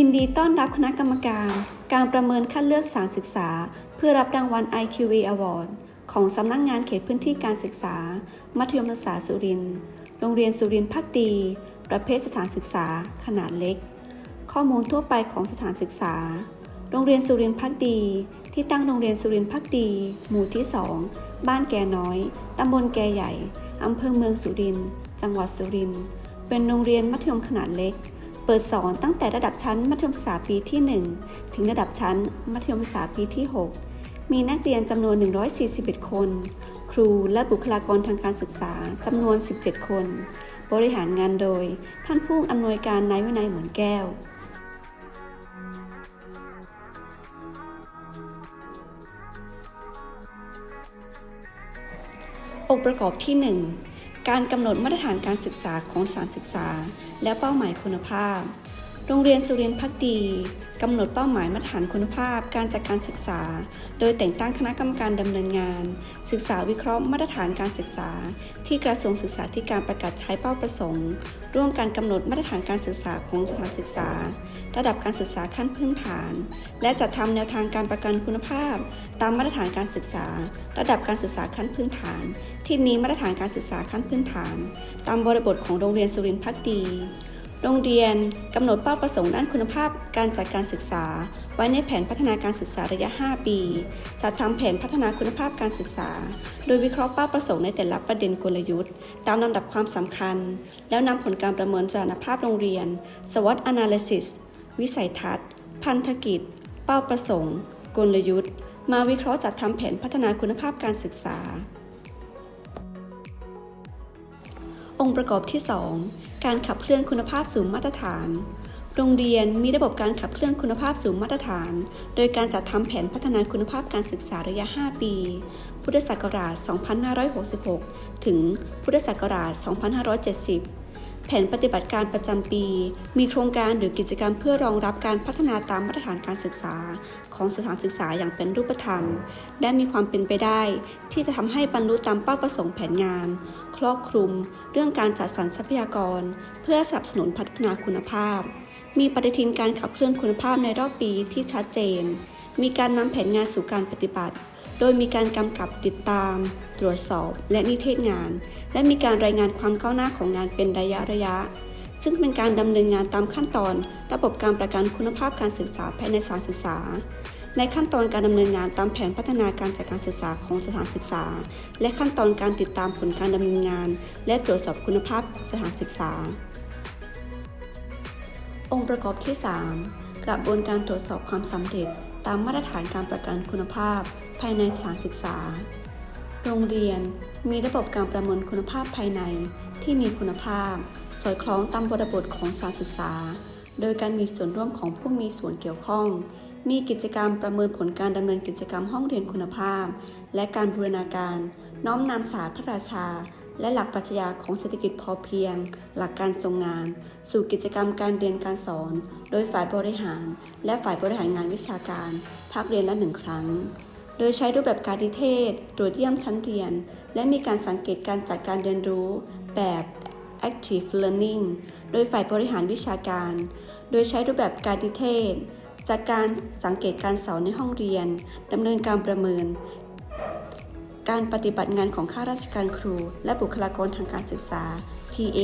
ยินดีต้อนรับคณะกรรมการ การประเมินคัดเลือกสารศึกษา เพื่อรับรางวัล IQA Award ของสำนักงงานเขตพื้นที่การศึกษา มัธยมศึกษาสุรินทร์โรงเรียนสุรินทร์พักดี ประเภทสถานศึกษาขนาดเล็ก ข้อมูลทั่วไปของสถานศึกษา โรงเรียนสุรินทร์พักดี ที่ตั้งโรงเรียนสุรินทร์พักดี หมู่ที่ 2 บ้านแก่น้อย ตำบลแก่ใหญ่อำเภอเมืองสุรินทร์จังหวัดสุรินทร์เป็นโรงเรียนมัธยมขนาดเล็ก เปิดสอนตั้งแต่ระดับชั้นมัธยมศึกษาปีที่ 1 ถึงระดับชั้นมัธยมศึกษาปีที่ 6 มีนักเรียนจำนวน 141 คน ครูและบุคลากรทางการศึกษาจำนวน 17 คน บริหารงานโดย ท่านผู้อำนวยการนายวินัยเหมือนแก้วองค์ประกอบที่ 1 การกำหนดมาตรฐานการศึกษาของสถานศึกษา และเป้าหมายคุณภาพ โรงเรียนสุรินทร์พักดีกำหนดเป้าหมายมาตรฐานคุณภาพการจัดการศึกษา โดยแต่งตั้งคณะกรรมการดำเนินงาน ศึกษาวิเคราะห์มาตรฐานการศึกษา ที่กระทรวงศึกษาธิการประกาศใช้เป้าประสงค์ ร่วมการกำหนดมาตรฐานการศึกษาของสถานศึกษา ระดับการศึกษาขั้นพื้นฐาน และจัดทำแนวทางการประกันคุณภาพ ตามมาตรฐานการศึกษา ระดับการศึกษาขั้นพื้นฐาน ที่มีมาตรฐานการศึกษาขั้นพื้นฐาน ตามบริบทของโรงเรียนสุรินทร์พักดี โรงเรียนกำหนดเป้าประสงค์ด้านคุณภาพการจัดการศึกษา ไว้ในแผนพัฒนาการศึกษาระยะ 5 ปี จัดทำแผนพัฒนาคุณภาพการศึกษา โดยวิเคราะห์เป้าประสงค์ในแต่ละประเด็นกลยุทธ์ ตามลำดับความสำคัญ แล้วนำผลการประเมินสถานภาพโรงเรียน SWOT Analysis วิสัยทัศน์ พันธกิจ เป้าประสงค์ กลยุทธ์ มาวิเคราะห์จัดทำแผนพัฒนาคุณภาพการศึกษา องค์ประกอบที่ 2 การขับเคลื่อนคุณภาพสู่มาตรฐาน โรงเรียนมีระบบการขับเคลื่อนคุณภาพสู่มาตรฐาน โดยการจัดทำแผนพัฒนาคุณภาพการศึกษาระยะ 5 ปี พุทธศักราช 2566 ถึง พุทธศักราช 2570แผนปฏิบัติการประจำปี มีโครงการหรือกิจกรรมเพื่อรองรับการพัฒนาตามมาตรฐานการศึกษา ของสถานศึกษาอย่างเป็นรูปธรรม และมีความเป็นไปได้ ที่จะทำให้บรรลุตามเป้าประสงค์แผนงาน ครอบคลุม เรื่องการจัดสรรทรัพยากร เพื่อสนับสนุนพัฒนาคุณภาพ มีปฏิทินการขับเคลื่อนคุณภาพในรอบปีที่ชัดเจน มีการนำแผนงานสู่การปฏิบัติ โดยมีการกำกับติดตาม ตรวจสอบ และนิเทศงาน และมีการรายงานความก้าวหน้าของงานเป็นระยะระยะ ซึ่งเป็นการดำเนินงานตามขั้นตอน ระบบการประกันคุณภาพการศึกษาภายในสถานศึกษา ในขั้นตอนการดำเนินงานตามแผนพัฒนาการจัดการศึกษาของสถานศึกษา และขั้นตอนการติดตามผลการดำเนินงาน และตรวจสอบคุณภาพสถานศึกษา องค์ประกอบที่ 3 กระบวนการตรวจสอบความสำเร็จ ตามมาตรฐานการประกันคุณภาพ ภายในสถานศึกษา โรงเรียนมีระบบการประเมินคุณภาพภายในที่มีคุณภาพ อดคล้องตามบริบทของสานศึกษา โดยการมีส่วนร่วมของผู้มีส่วนเกี่ยวข้อง มีกิจกรรมประเมินผลการดำเนินกิจกรรมห้องเรียนคุณภาพ และการบูรณาการ น้อมนำศาสตร์พระราชา และหลักปรัชญาของเศรษฐกิจพอเพียง หลักการทรงงาน สู่กิจกรรมการเรียนการสอน โดยฝ่ายบริหาร และฝ่ายบริหารงานวิชาการภาคเรียนละหนึ่งครั้งโดยใช้รูปแบบการนิเทศ ตรวจเยี่ยมชั้นเรียน และมีการสังเกตการจัดการเรียนรู้ แบบ active learning โดยฝ่ายบริหารวิชาการ โดยใช้รูปแบบการนิเทศ จากการสังเกตการสอนในห้องเรียนดำเนินการประเมิน การปฏิบัติงานของข้าราชการครู และบุคลากรทางการศึกษา PA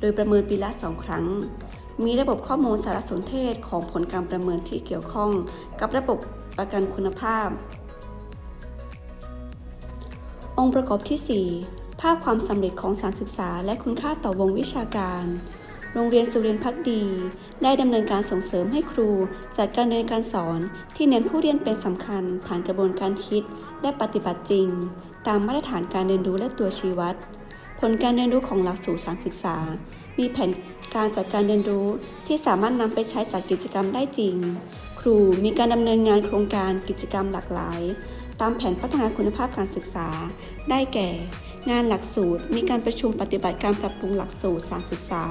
โดยประเมินปีละสองครั้ง มีระบบข้อมูลสารสนเทศของผลการประเมินที่เกี่ยวข้องกับระบบประกันคุณภาพ องค์ประกอบที่ 4 ภาพความสำเร็จของสถารศึกษา และคุณค่าต่อวงวิชาการ โรงเรียนสุเรินพักดี ได้ดำเนินการส่งเสริมให้ครู จัดการเรียนการสอนที่เน้นผู้เรียนเป็นสำคัญ ผ่านกระบวนการคิด และปฏิบัติจริง ตามมาตรฐานการเรียนรู้และตัวชี้วัด ผลการเรียนรู้ของหลักสูตรสารศึกษา มีแผนการจัดการเรียนรู้ที่สามารถนำไปใช้จัดกิจกรรมได้จริง ครูมีการดำเนินงานโครงการกิจกรรมหลากหลาย ตามแผนพัฒนาคุณภาพการศึกษา ได้แก่ งานหลักสูตร มีการประชุมปฏิบัติการปรับปรุงหลักสูตรสารศึกษา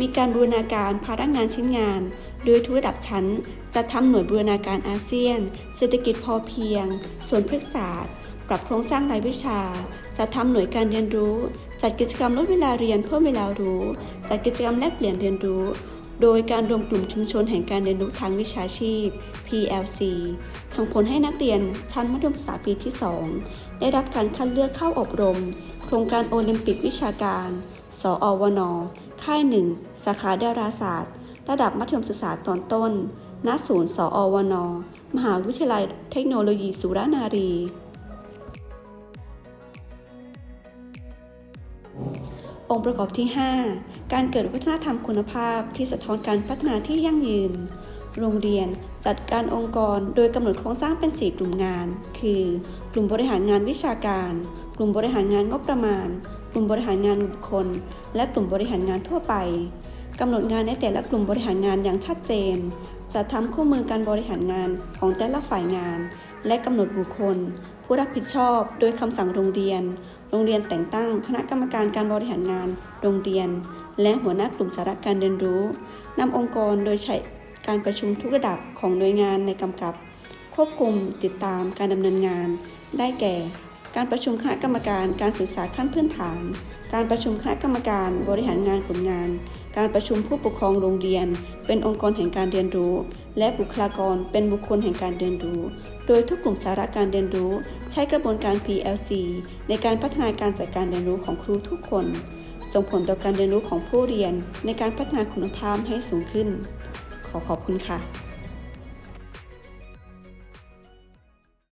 มีการบูรณาการภาระงานชิ้นงาน โดยทุกระดับชั้นจะทำหน่วยบูรณาการอาเซียน เศรษฐกิจพอเพียง ส่วนพฤกษศาสตร์ ปรับโครงสร้างรายวิชา จะทำหน่วยการเรียนรู้ จัดกิจกรรมลดเวลาเรียนเพิ่มเวลารู้ จัดกิจกรรมแลกเปลี่ยนเรียนรู้ โดยการรวมกลุ่มชุมชนแห่งการเรียนรู้ทางวิชาชีพ PLC ส่งผลให้นักเรียนชั้นมัธยมศึกษาปีที่ 2 ได้รับการคัดเลือกเข้าอบรม โครงการโอลิมปิกวิชาการ สอวน ค่ายหนึ่งสาขาดาราศาสตร์ ระดับมัธยมศึกษาตอนต้น ณ ศูนย์ สอวนมหาวิทยาลัยเทคโนโลยีสุรานารีองค์ประกอบที่ 5 การเกิดวัฒนธรรมคุณภาพที่สะท้อนการพัฒนาที่ยั่งยืน โรงเรียนจัดการองค์กรโดยกำหนดโครงสร้างเป็น 4 กลุ่มงาน คือ กลุ่มบริหารงานวิชาการ กลุ่มบริหารงานงบประมาณ กลุ่มบริหารงานบุคคล และกลุ่มบริหารงานทั่วไปกำหนดงานในแต่ละกลุ่มบริหารงานอย่างชัดเจน จะทำคู่มือการบริหารงานของแต่ละฝ่ายงาน และกำหนดบุคคล ผู้รับผิดชอบ โดยคำสั่งโรงเรียน โรงเรียนแต่งตั้งคณะกรรมการการบริหารงาน โรงเรียน และหัวหน้ากลุ่มสาระการเรียนรู้นำองค์กรโดยใช้การประชุมทุกระดับของหน่วยงานในกำกับ ควบคุมติดตามการดำเนินงาน ได้แก่ การประชุมคณะกรรมการการศึกษาขั้นพื้นฐาน การประชุมคณะกรรมการบริหารงานกลุ่มงาน การประชุมผู้ปกครองโรงเรียน เป็นองค์กรแห่งการเรียนรู้ และบุคลากรเป็นบุคคลแห่งการเรียนรู้ โดยทุกกลุ่มสาระการเรียนรู้ ใช้กระบวนการ PLC ในการพัฒนาการจัดการเรียนรู้ของครูทุกคน ส่งผลต่อการเรียนรู้ของผู้เรียนในการพัฒนาคุณภาพให้สูงขึ้น ขอขอบคุณค่ะ